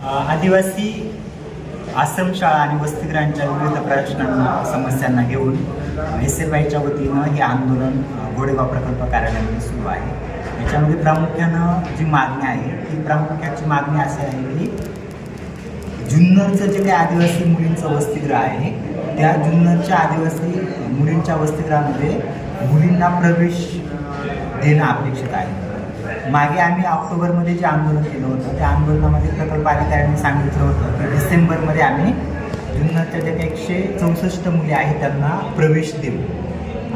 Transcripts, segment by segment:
आदिवासी आदिवासी आश्रमशाळा आणि वसतिगृहांच्या विविध प्रश्नांना समस्यांना घेऊन एस एफ आयच्या वतीनं हे आंदोलन गोडेगाव प्रकल्प कार्यालयामध्ये सुरू आहे. याच्यामध्ये प्रामुख्यानं जी मागणी आहे ती प्रामुख्याची मागणी अशी आहे की जुन्नरचं जे काही आदिवासी मुलींचं वसतिगृह आहे त्या जुन्नरच्या आदिवासी मुलींच्या वसतिगृहामध्ये मुलींना प्रवेश देणं अपेक्षित आहे. मागे आम्ही ऑक्टोबरमध्ये जे आंदोलन केलं होतं त्या आंदोलनामध्ये प्रकल्प अधिकाऱ्यांनी सांगितलं होतं. की डिसेंबरमध्ये आम्ही जुन्नरच्या ज्या काही एकशे चौसष्ट मुली आहेत त्यांना प्रवेश देऊ.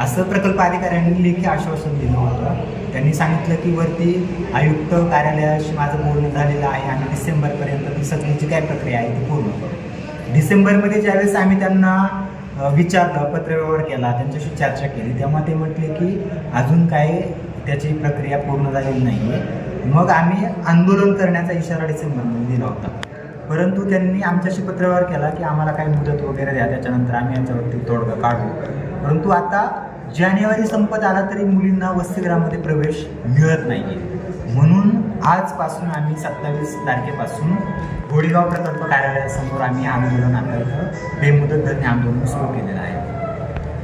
असं प्रकल्प अधिकाऱ्यांनी लेखी आश्वासन दिलं होतं. त्यांनी सांगितलं की वरती आयुक्त कार्यालयाशी माझं बोलणं झालेलं आहे आणि डिसेंबरपर्यंत ती सगळीची काय प्रक्रिया आहे ती पूर्ण करू. डिसेंबरमध्ये ज्यावेळेस आम्ही त्यांना विचारलं पत्रव्यवहार केला त्यांच्याशी चर्चा केली तेव्हा ते म्हटले की अजून काही त्याची प्रक्रिया पूर्ण झालेली नाही आहे मग आम्ही आंदोलन करण्याचा इशारा डिसेंबरमध्ये दिला होता. परंतु त्यांनी आमच्याशी पत्रव्यवहार केला की आम्हाला काही मुदत वगैरे द्या त्याच्यानंतर आम्ही याच्यावरती तोडगा काढू. परंतु आता जानेवारी संपत आला तरी मुलींना वसतिगृहामध्ये प्रवेश मिळत नाही आहे म्हणून आजपासून आम्ही सत्तावीस तारखेपासून घोडेगाव प्रकल्प कार्यालयासमोर आम्ही आंदोलन आता इथं बेमुदत धरणे आंदोलन सुरू केलेलं आहे.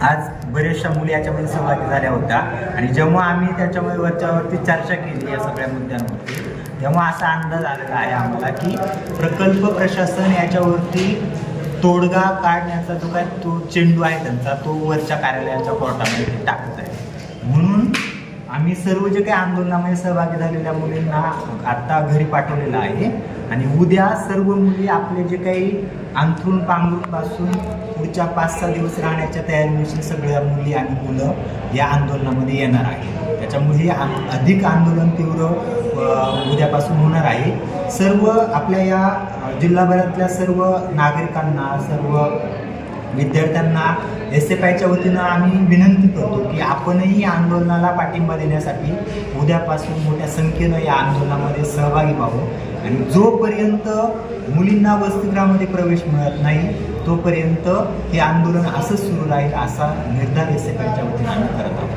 आज बऱ्याचशा मुली याच्यामध्ये सहभागी झाल्या होत्या. आणि जेव्हा आम्ही त्याच्यामध्ये वरच्यावरती चर्चा केली या सगळ्या मुद्द्यांवरती तेव्हा असा अंदाज आलेला आहे आम्हाला की प्रकल्प प्रशासन याच्यावरती तोडगा काढण्याचा जो काय तो चेंडू आहे त्यांचा तो वरच्या कार्यालयाच्या कोर्टामध्ये टाकत आहे म्हणून आम्ही सर्व जे काही आंदोलनामध्ये सहभागी झालेल्या मुलींना आत्ता घरी पाठवलेलं आहे. आणि उद्या सर्व मुली आपले जे काही अंथरूण पांघरूणपासून पुढच्या पाच सहा दिवस राहण्याच्या तयारीनिशी सगळ्या मुली आणि मुलं या आंदोलनामध्ये येणार आहे त्याच्यामुळे आं- अधिक आंदोलन तीव्र उद्यापासून होणार आहे. सर्व आपल्या या जिल्हाभरातल्या सर्व नागरिकांना सर्व विद्यार्थ्यांना एस एफ आयच्या वतीनं आम्ही विनंती करतो की आपणही आंदोलनाला पाठिंबा देण्यासाठी उद्यापासून मोठ्या संख्येनं या आंदोलनामध्ये सहभागी व्हावं. आणि जोपर्यंत मुलींना वसतिगृहामध्ये प्रवेश मिळत नाही तोपर्यंत हे आंदोलन असंच सुरू राहील असा निर्धार एस एफ आयच्या वतीनं आम्ही करत आहोत.